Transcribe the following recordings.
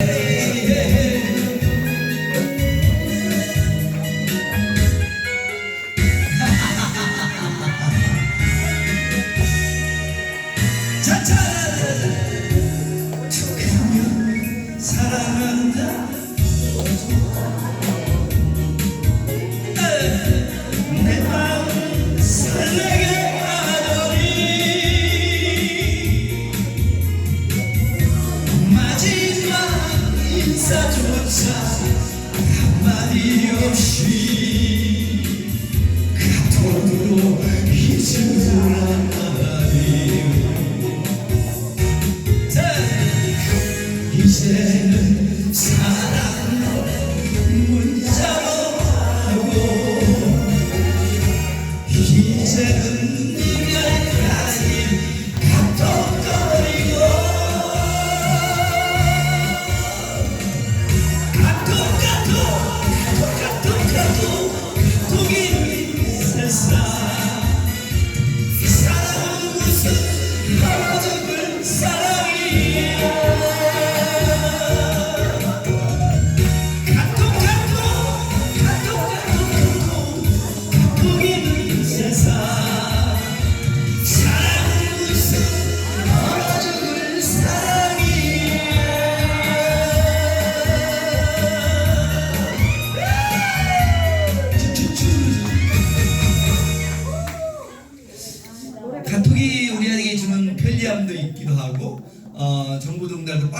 자 이제는 사랑 문자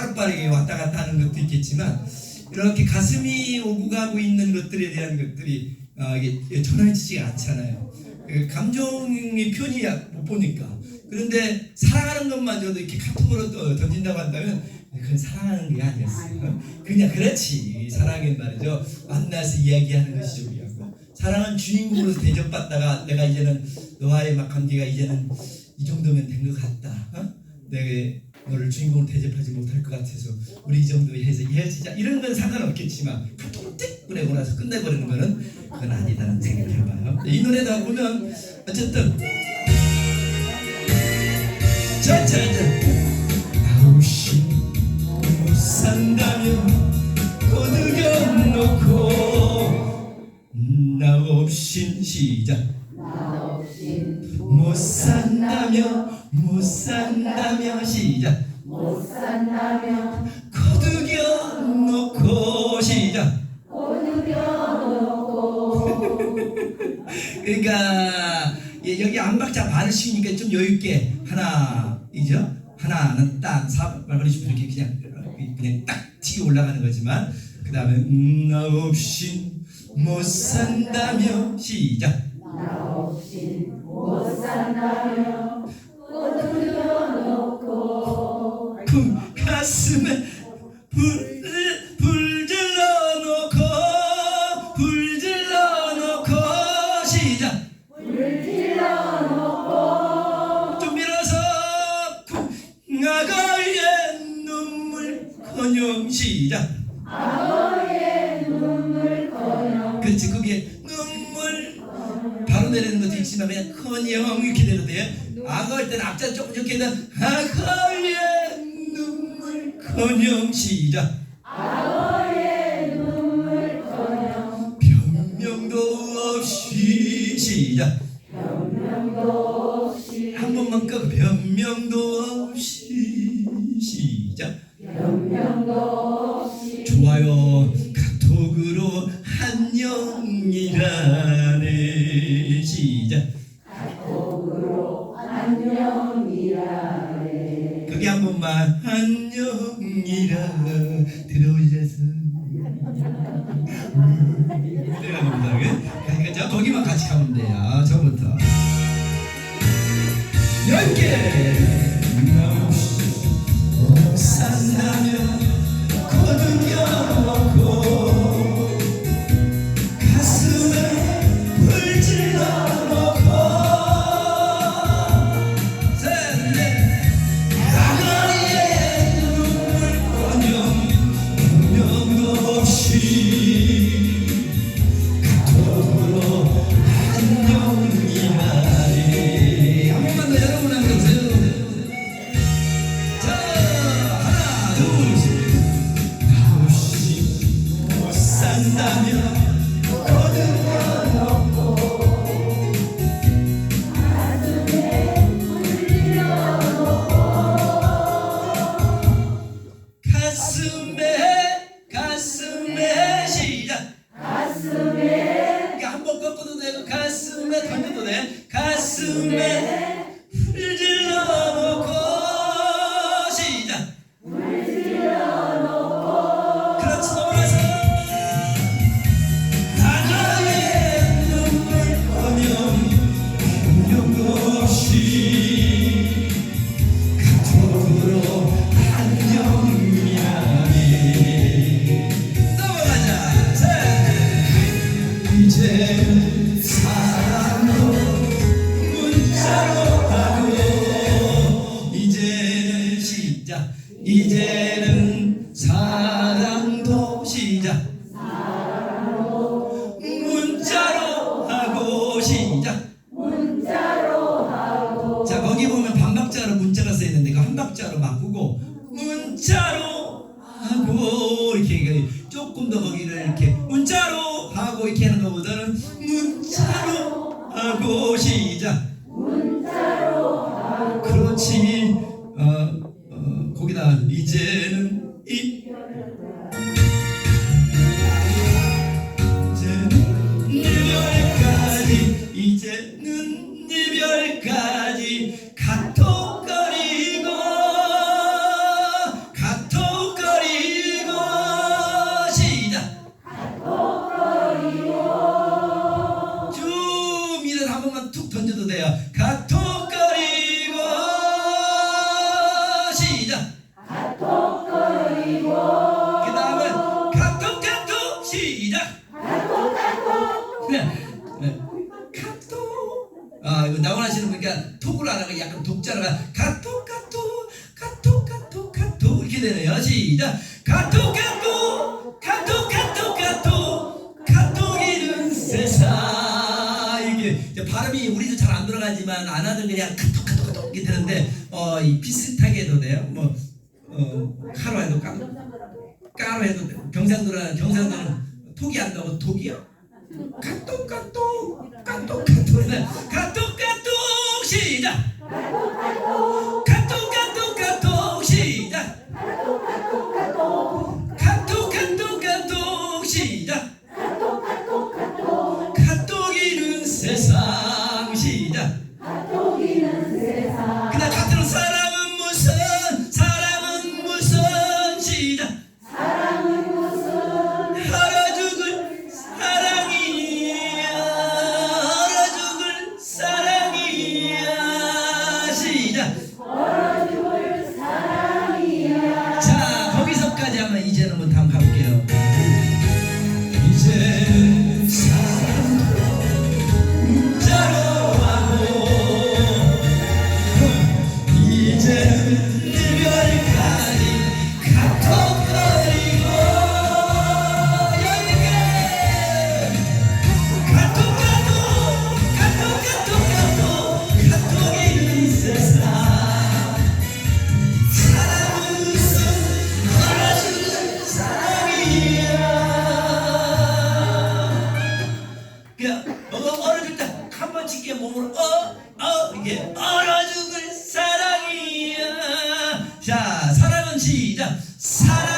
빠르빠르게 왔다 갔다 하는 것도 있겠지만 이렇게 가슴이 오고 가고 있는 것들에 대한 것들이 어, 이게 전화지지가 않잖아요. 그 감정이 표현이 못 보니까 그런데 사랑하는 것마저도 이렇게 카톡으로 또 던진다고 한다면 그건 사랑하는 게 아니었어요. 그냥 그렇지 사랑은 말이죠. 만나서 이야기하는 것이 중요하고 사랑은 주인공으로서 대접받다가 내가 이제는 너와의 막 관계가 이제는 이 정도면 된 것 같다. 어? 내가 너를 주인공으로 대접하지 못할 것 같아서 우리 이 정도 해서 이해지자. 이런 건 상관없겠지만 카톡을 띡 보내고 나서 끝내버리는 거는 그건 아니다는 생각을 해봐요. 이 노래다 보면 어쨌든 자자자. 아우씨 못 산다면 거두겨 놓고 나 없인 시작 못 산다며 못 산다며. 시작. 못 산다면 거두겨 놓고 시작. 그러니까 예, 여기 안박자 발을 씌우니까 좀 여유 있게 하나 이죠? 하나는 딱 사발걸이 좀 이렇게 그냥 그냥 딱 튀어 올라가는 거지만 그 다음에 음, 나 없인 못 산다며. 시작 나 없이 못 산다면 앞자 조금 이렇게 해서 악어의 눈물 커녕 시작. 악어의 눈물 커녕 변명도 없이 시작. 변명도 없이 한 번만 끄고 변명도 없이 시작. 변명도 없이 좋아요. 카톡으로 안녕이라네. 시작 거기 한 번만 안녕이라 들어오셔서 내려가는 겁니다. 그러니까 저 거기만 같이 가면 돼요 가슴에 하고 시작. 문자로 하고. 그렇지. 어, 어, 거기다 이제 아, 이거 나원하시는 분이니까 그러니까 톡을 안 하고 약간 독자로가 카톡 가톡 가톡 가톡 가톡 이렇게 되네요. 시작. 카톡 카톡 카톡 카톡 카톡 카톡이는 세상 이게 발음이 우리도 잘 안 들어가지만 안 하던 그냥 카톡 카톡 카톡 이렇게 되는데 어, 이 비슷하게도 돼요. 뭐 어, 카로 해도 까로 까로 해도 돼요. 경상도라 경상도는 톡이 안 나고 독이요. 까똑 까똑 까똑 까똑 까똑 까똑 시작. 까똑 사랑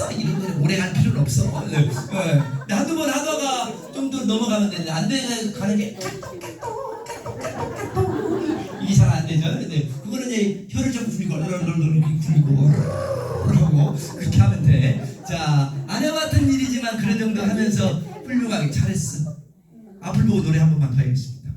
알았어? 이런 거는 오래 갈 필요는 없어. 네. 네. 나도 뭐 나도가 좀 더 넘어가면 되는데 안 돼. 가는 게 이게 잘 안 되죠? 근데 그거는 이제 혀를 좀 굴리고 롤롤롤 굴리고 그러고 그렇게 하면 돼자 안 해봤던 일이지만 그런 정도 하면서 훌륭하게 잘했어. 아, 앞을 보고 노래 한 번만 더 하겠습니다.